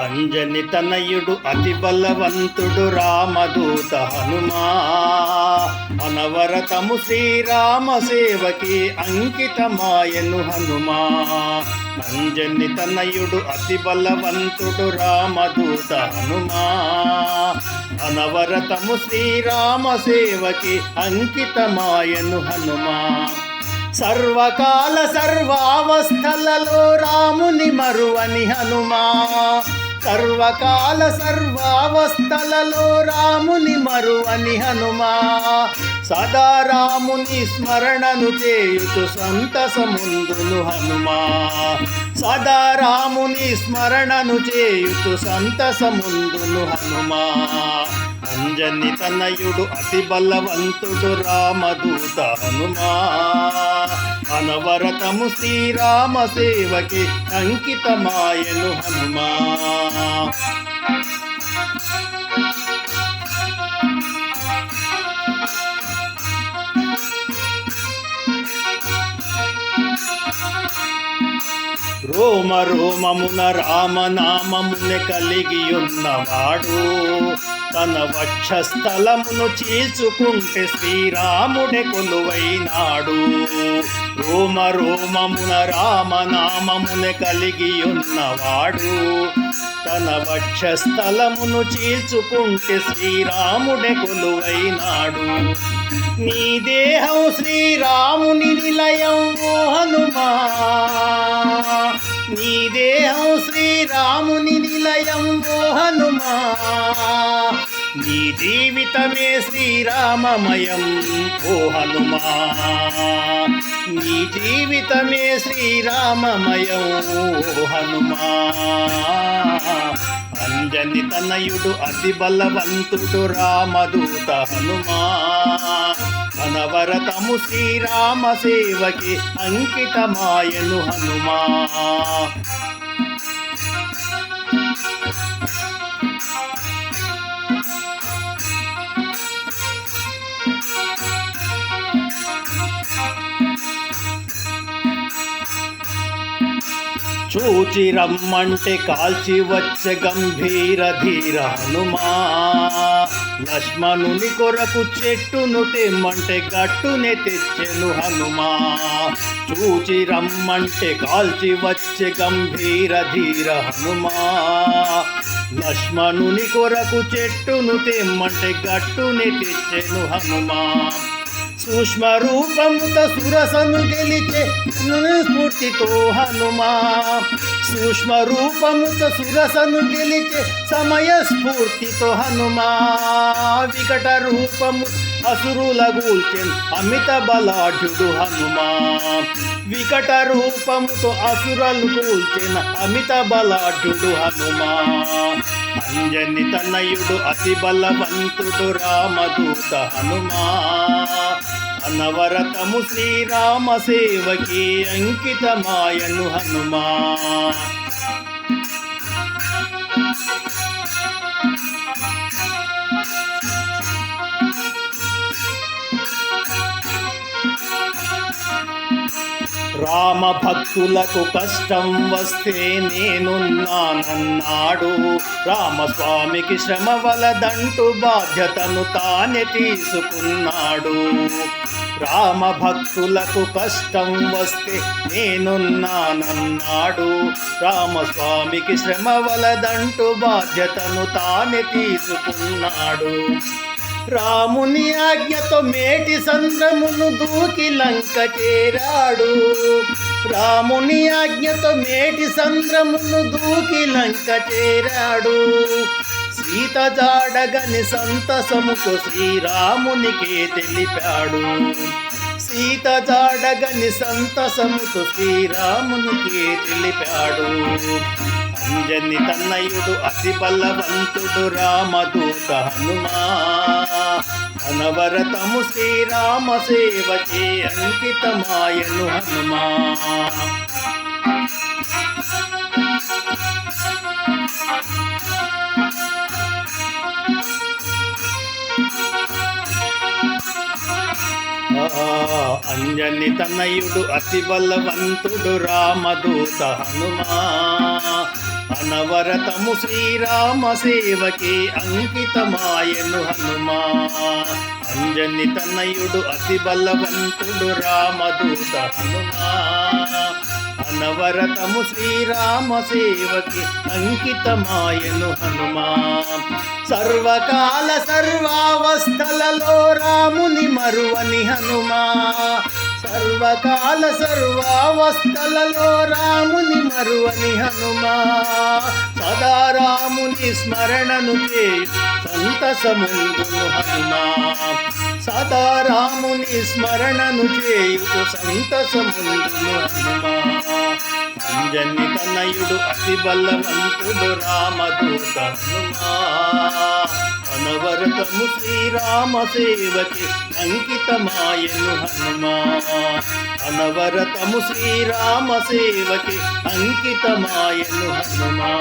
అంజని తనయుడు అతి బలవంతుడు రామదూత హనుమా. అనవరతము శ్రీరామ సేవకి అంకితమాయను హనుమా. అంజని తనయుడు అతి బలవంతుడు రామదూత హనుమా. అనవరతము శ్రీరామ సేవకి అంకితమాయను హనుమా. సర్వకాల సర్వావస్థలలో రాముని మరువని హనుమా. సర్వకాల సర్వావస్థలలో రాముని మరువని హనుమా. సదా రాముని స్మరణను చేయుచు సంతసముందును హనుమా. సదా రాముని స్మరణను చేయుచు సంతసముందును హనుమా. అంజని తనయుడు అతి బలవంతుడు రామదూత హనుమా. అనవరతము శ్రీరామ సేవకి అంకితమాయను హనుమా. రోమ రోమమున రామనామమున కలిగి ఉన్నవాడు. తన వక్షస్థలమును చీల్చుకుంటే శ్రీరాముడే కొలువైనాడు. రోమ రోమమున రామనామమున కలిగి ఉన్నవాడు. తన వక్షస్థలమును చీల్చుకుంటే శ్రీరాముడే కొలువైనాడు. నీ దేహం శ్రీరాముని నిలయం ఓ హనుమా. నీ దేహం శ్రీరాముని నిలయం ఓ హనుమా. నీ జీవితమే శ్రీరామమయం ఓ హనుమా. నీ జీవితమే శ్రీరామమయం ఓ హనుమా. అంజని తనయుడు అతి బలవంతుడు రామదూత హనుమా. అనవరతము శ్రీరామ సేవకి అంకితమాయను హనుమా. చూచి రమ్మంటే కాల్చి వచ్చే గంభీర ధీర హనుమా. లక్ష్మణుని కొరకు చెట్టును తెమ్మంటే గట్టునే తెచ్చెను హనుమా. చూచి రమ్మంటే కాల్చి వచ్చే గంభీర ధీర హనుమా. లక్ష్మణుని కొరకు చెట్టును తెమ్మంటే గట్టునే తెచ్చెను హనుమా. సూక్ష్మ రూపముత సురసను గెలిచే స్ఫూర్తితో హనుమా. సూక్ష్మ రూపముత సురసను గెలిచే సమయ స్ఫూర్తితో హనుమా. వికట రూపము అసురుల గూల్చెన్ అమిత బలాఢ్యుడు హనుమా. వికట రూపముతో అసురలు గూల్చెన్ అమిత బలాఢ్యుడు హనుమా. అంజని తనయుడు అతి బలవంతుడు రామదూత హనుమా. అనవరతము శ్రీరామ సేవకి అంకితమాయను హనుమా. రామ భక్తులకు కష్టం వస్తే నేనున్నానన్నాడు. రామస్వామికి శ్రమ వలదంటూ బాధ్యతను తానే తీసుకున్నాడు. రామ భక్తులకు కష్టం వస్తే నేనున్నానన్నాడు. రామస్వామికి శ్రమ వలదంటూ బాధ్యతను తానే తీసుకున్నాడు. రాముని ఆజ్ఞతో మేటి సంద్రమును దూకి లంక చేరాడు రాముని ఆజ్ఞతో మేటి సంద్రమును దూకి లంక చేరాడు సీత జాడగని సంతసముతో శ్రీరామునికే తెలిపాడు. సీత జాడగని సంతసముతో శ్రీరామునికే తెలిపాడు. అంజని తన్నయుడు అతి బలవంతుడు రామదూత హనుమా. అనవరతము శ్రీరామ సేవకే అంకితమాయను హనుమా. అంజని తనయుడు అతి బలవంతుడు రామదూత హనుమా. నవరతము శ్రీరామ సేవకి అంకితమాయను హనుమా. అంజని తనయుడు అతి బలవంతుడు రామదూత హనుమా. అనవరతము శ్రీరామ సేవకి అంకితమాయను హనుమా. సర్వకాల సర్వావస్థలలో రాముని మరువని హనుమా. సర్వకాల సర్వావస్థలలో రాముని మరువని హనుమా. సదా రాముని స్మరణను చేయు సంతసముందును హనుమా. సదా రాముని స్మరణను చేయుచు సంతసముందును హనుమా. అంజని తనయుడు అతి బలవంతుడు రామదూత హనుమా. అనవరతము శ్రీరామ సేవకి అంకితమాయను హనుమా అనవరతము శ్రీరామ సేవకి అంకితమాయను హనుమా